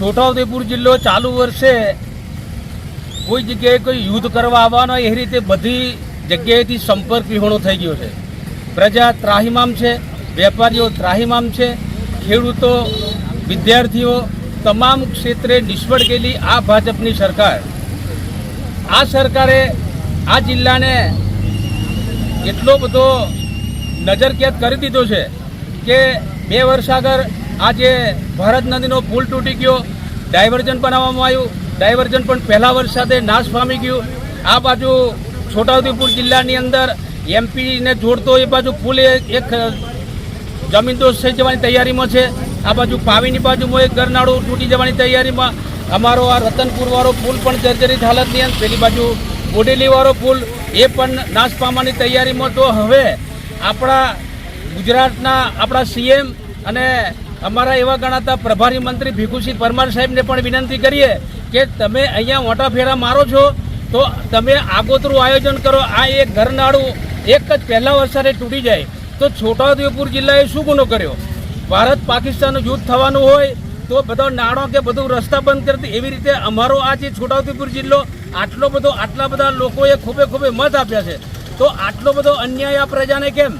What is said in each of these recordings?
છોટાઉદેપુર જિલ્લો ચાલુ વર્ષે કોઈ જગ્યાએ કોઈ યુદ્ધ કરવા આવવાનો એ રીતે બધી જગ્યાએથી સંપર્ક વિહોણો થઈ ગયો છે. પ્રજા ત્રાહિમામ છે, વેપારીઓ ત્રાહિમામ છે, ખેડૂતો, વિદ્યાર્થીઓ તમામ ક્ષેત્રે નિષ્ફળ ગયેલી આ ભાજપની સરકાર. આ સરકારે આ જિલ્લાને એટલો બધો નજરકેદ કરી દીધો છે કે બે વર્ષ આગળ આ જે ભારત નદીનો પુલ તૂટી ગયો ડાયવર્ઝન બનાવવામાં આવ્યું ડાયવર્ઝન પણ પહેલા વર્ષ સાથે નાશ પામી ગયું. આ બાજુ છોટાઉદેપુર જિલ્લાની અંદર એમપીને જોડતો એ બાજુ પુલ એક જમીન દોષ થઈ જવાની તૈયારીમાં છે. આ બાજુ પાવીની બાજુમાં એક ગરનાળું તૂટી જવાની તૈયારીમાં. અમારો આ રતનપુર વાળો પુલ પણ જર્જરિત હાલતની અંદર. પેલી બાજુ બોડેલીવાળો પુલ એ પણ નાશ પામવાની તૈયારીમાં તો હવે આપણા ગુજરાતના આપણા સીએમ અને અમારા એવા ગણાતા પ્રભારી મંત્રી ભીખુસિંહ પરમાર સાહેબને પણ વિનંતી કરીએ કે તમે અહીંયા મોટા ફેરા મારો છો, તો તમે આગોતરું આયોજન કરો. આ એક ઘરનાળું એક જ પહેલા વરસાદે તૂટી જાય. તો છોટાઉદેપુર જિલ્લાએ શું ગુનો કર્યો? ભારત પાકિસ્તાનનું યુદ્ધ થવાનું હોય, તો બધો નાણો કે બધું રસ્તા બંધ કરતી એવી રીતે અમારો આ જે છોટાઉદેપુર જિલ્લો, આટલો બધો, આટલા બધા લોકોએ ખૂબે ખૂબે મત આપ્યા છે. તો આટલો બધો અન્યાય આ પ્રજાને કેમ?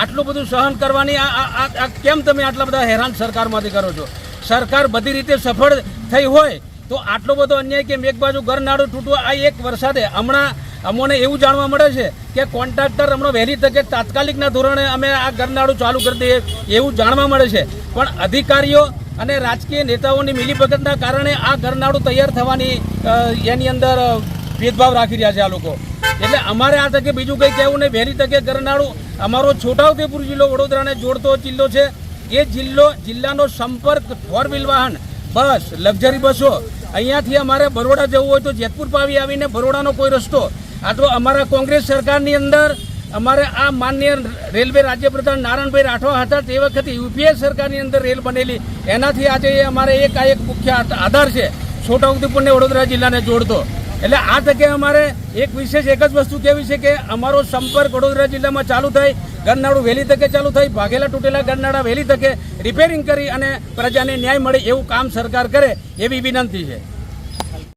આટલું બધું સહન કરવાની આ કેમ તમે આટલા બધા હેરાન સરકારમાંથી કરો છો? સરકાર બધી રીતે સફળ થઈ હોય તો આટલો બધો અન્યાય કેમ? એક બાજુ ઘરનાળું તૂટવા આ એક વરસાદે હમણાં અમોને એવું જાણવા મળે છે કે કોન્ટ્રાક્ટર હમણાં વહેલી તકે તાત્કાલિકના ધોરણે અમે આ ઘરનાળું ચાલુ કરી દઈએ એવું જાણવા મળે છે. પણ અધિકારીઓ અને રાજકીય નેતાઓની મિલીભગતના કારણે આ ઘરનાળું તૈયાર થવાની એની અંદર ભેદભાવ રાખી રહ્યા છે આ લોકો. એટલે અમારે આ તકે બીજું કંઈ કહેવું નહીં. વહેલી તકે કરનાળું અમારો છોટાઉદેપુર જિલ્લો વડોદરાને જોડતો જિલ્લો છે. એ જિલ્લો જિલ્લાનો સંપર્ક ફોર વ્હીલ વાહન, બસ, લક્ઝરી બસો, અહીંયાથી અમારે બરોડા જવું હોય તો જેતપુર પાવી આવીને બરોડાનો કોઈ રસ્તો. આ તો અમારા કોંગ્રેસ સરકારની અંદર અમારે આ માન્ય રેલવે રાજ્યપ્રધાન નારાયણભાઈ રાઠવા હતા તે વખતે યુપીએ સરકારની અંદર રેલ બનેલી. એનાથી આજે અમારે એક આ એક મુખ્ય આધાર છે. છોટાઉદેપુરને વડોદરા જિલ્લાને જોડતો. એટલે આ તકે અમારે એક વિશેષ એક જ વસ્તુ કહેવી છે કે અમારો સંપર્ક વડોદરા જિલ્લામાં ચાલુ થાય ગરનાળું વહેલી તકે ચાલુ થાય ભાગેલા તૂટેલા ગરનાળા વહેલી તકે રિપેરિંગ કરી અને પ્રજાને ન્યાય મળે એવું કામ સરકાર કરે એવી વિનંતી છે.